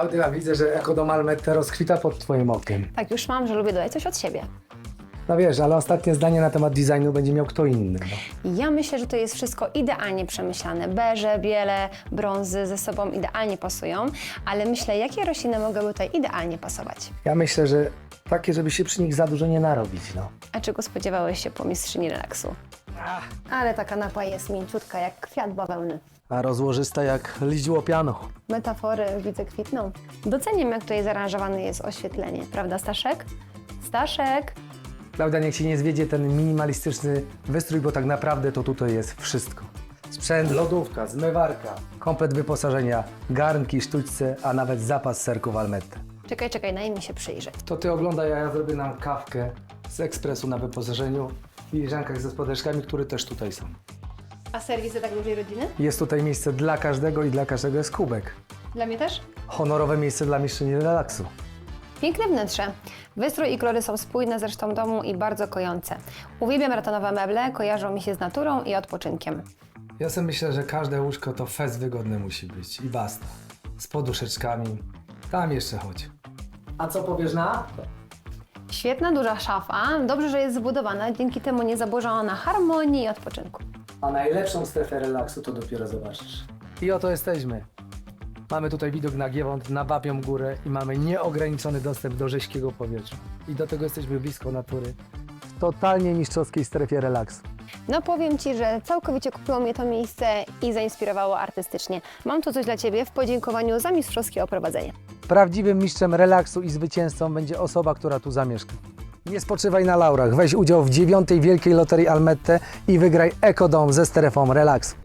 Kamila, widzę, że Ekodom Almette rozkwita pod twoim okiem. Tak, już mam, że lubię dodać coś od siebie. No wiesz, ale ostatnie zdanie na temat designu będzie miał kto inny. No. Ja myślę, że to jest wszystko idealnie przemyślane. Beże, biele, brązy ze sobą idealnie pasują, ale myślę, jakie rośliny mogłyby tutaj idealnie pasować. Ja myślę, że takie, żeby się przy nich za dużo nie narobić, no. A czego spodziewałeś się po mistrzyni relaksu? Ale ta kanapa jest mięciutka, jak kwiat bawełny. A rozłożysta jak liść łopianu. Metafory widzę kwitną. Doceniam, jak tutaj zaaranżowane jest oświetlenie, prawda Staszek? Staszek! Klaudia, niech ci nie zwiedzie ten minimalistyczny wystrój, bo tak naprawdę to tutaj jest wszystko. Sprzęt, lodówka, zmywarka, komplet wyposażenia, garnki, sztućce, a nawet zapas serków Almette. Czekaj, czekaj, daj mi się przyjrzeć. To ty oglądaj, a ja zrobię nam kawkę z ekspresu na wyposażeniu filiżankach ze spodeczkami, które też tutaj są. A serwis do tak dużej rodziny? Jest tutaj miejsce dla każdego i dla każdego jest kubek. Dla mnie też? Honorowe miejsce dla mistrzyni relaksu. Piękne wnętrze. Wystrój i kolory są spójne z resztą domu i bardzo kojące. Uwielbiam ratonowe meble, kojarzą mi się z naturą i odpoczynkiem. Ja sobie myślę, że każde łóżko to fest wygodne musi być i basta. Z poduszeczkami. Tam jeszcze chodź. A co powiesz na? Świetna, duża szafa. Dobrze, że jest zbudowana, dzięki temu nie zaburza ona harmonii i odpoczynku. A najlepszą strefę relaksu to dopiero zobaczysz. I oto jesteśmy. Mamy tutaj widok na Giewont, na Babią Górę i mamy nieograniczony dostęp do rześkiego powietrza. I do tego jesteśmy blisko natury. W totalnie mistrzowskiej strefie relaksu. No powiem Ci, że całkowicie kupiło mnie to miejsce i zainspirowało artystycznie. Mam tu coś dla Ciebie w podziękowaniu za mistrzowskie oprowadzenie. Prawdziwym mistrzem relaksu i zwycięzcą będzie osoba, która tu zamieszka. Nie spoczywaj na laurach, weź udział w dziewiątej Wielkiej Loterii Almette i wygraj Ekodom ze strefą relaksu.